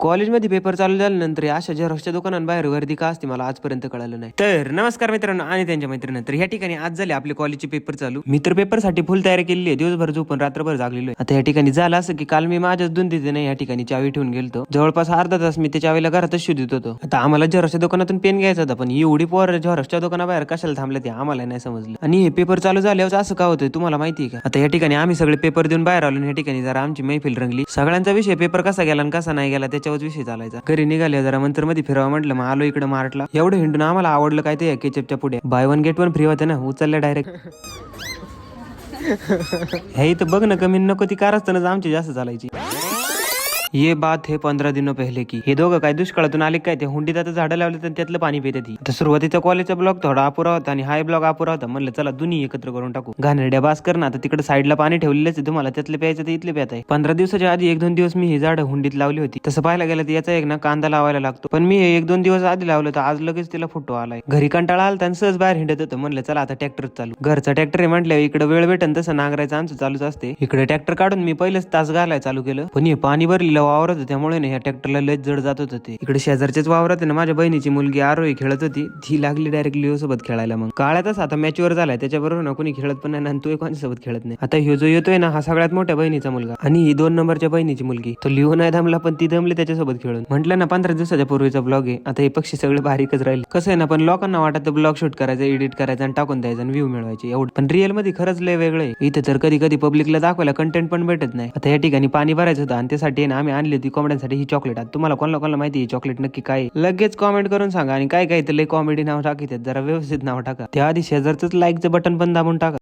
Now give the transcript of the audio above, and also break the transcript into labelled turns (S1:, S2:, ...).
S1: कॉलेजमध्ये पेपर चालू झाल्यानंतर अशा झेरॉक्सच्या दुकानांबाहेर गर्दी का असते मला आजपर्यंत कळालं नाही. तर नमस्कार मित्रांनो आणि त्यांच्या मैत्रिणी तर या ठिकाणी आज झाले आपले कॉलेजचे पेपर चालू. मी तर पेपरसाठी फुल तयारी केली आहे दिवसभर झोपून रात्रभर जागलेलो आहे. आता या ठिकाणी झालं असं की काल मी माझ्याच दोन तिथे नाही या ठिकाणी चावी ठेवून गेलो जवळपास अर्धा तास मी त्या चावीला घरातच शोधित होतो. आता आम्हाला झेरॉक्सच्या दुकानातून पेन घ्यायचा होता पण एवढी पोर झेरॉक्सच्या दुकानाबाहेर कशाला थांबले ते आम्हाला नाही समजलं. आणि हे पेपर चालू झाल्यावर असं का होतंय तुम्हाला माहिती आहे का? आता या ठिकाणी आम्ही सगळे पेपर देऊन बाहेर आलो आणि या ठिकाणी जरा आमची मैफिल रंगली. सगळ्यांचा विषय पेपर कसा गेला आणि कसा नाही गेला त्याच्यावर विषय चालायचा. घरी निघाले जरा मंतरमध्ये फिरावं म्हटलं मग आलो इकडे मार्टला. एवढं हिंडून आम्हाला आवडलं काय ते केचपच्या पुढे. Buy one get one free होते ना उचलल्या डायरेक्ट हे इथं बघ ना कमी नको ती कार असतानाच आमची जास्त चालायची. ये बात हे पंधरा दिन पहिले की. हे दोघं काय दुष्काळातून आले काय? ते हुंडीत आता झाडं लावले तर त्यातलं पाणी पिते ती तर सुरुवातीचा कॉलेजचा ब्लॉक थोडा अपुरा होता आणि हाय ब्लॉक अपुरा होता. म्हणलं चला दोन्ही एकत्र करून टाकू. घाणेरड्या बास कर ना आता तिकडे साईडला पाणी ठेवलेलंच तुम्हाला त्यातले प्यायचं ते इथले प्यात आहे. पंधरा दिवसाच्या आधी एक दोन दिवस मी ही झाडं हुंडीत लावली होती. तसं पाहायला गेलं तर याचा एक ना कांदा लावायला लागतो. पण मी हे एक दोन दिवस आधी लावलं तर आज लगेच तिला फोटो आलाय. घरी कंटाळा आला आणि सहज बाहेर हिंडत होतं. म्हणलं चला आता ट्रॅक्टर चालू. घरचा ट्रॅक्टर आहे म्हटलं इकडे वेळ भेटन तसं नांगरायचं आमचं चालूच असते. इकडे ट्रॅक्टर काढून मी पहिलेच तास घालाय चालू केलं. पण हे पाणी भरलेलं वावर होतं त्यामुळे ना ह्या ट्रॅक्टरला लय जड जात होतं ते. इकडे शेजारच्याच वावरात आहे ना माझ्या बहिणीची मुलगी आरोही खेळत होती. ती लागली डायरेक्ट लिओ सोबत खेळायला मग. काळातच आता मॅचवर झालाय त्याच्याबरोबर ना कोणी खेळत पण नाही आणि तो कोणासोबत खेळत नाही. आता ह्यो जो येतोय ना हा सगळ्यात मोठ्या बहिणीचा मुलगा. आणि ही दोन नंबरच्या बहिणीची मुलगी. तो लिओ नाही दमला पण ती दमली त्याच्यासोबत खेळून. म्हटलं ना पंधरा दिवसाच्या पूर्वीचा ब्लॉग आहे. आता हे पक्षी सगळे बारीकच राहील. कसं आहे ना पण लोकांना वाटत ब्लॉग शूट करायचं एडिट करायचं आणि टाकून द्यायचं आणि व्ह्यू मिळवायचे. एवढं. पण रिअलमध्ये खरंच लय वेगळं आहे. इथे तर कधी कधी पब्लिकला दाखवायला कंटेंट पण भेटत नाही. आता या ठिकाणी पाणी भरायचं होतं आणि त्यासाठी ना आम्ही आणली होती कोंबड्यांसाठी ही चॉकलेट आता तुम्हाला कोणाला कोणाला माहिती ही चॉकलेट नक्की काय लगेच कॉमेंट करून सांगा आणि काय काय तर लय कॉमेडी नाव टाकीत जरा व्यवस्थित नाव टाका. त्याआधी शेजारच लाईकचं बटन पण दाबून टाका.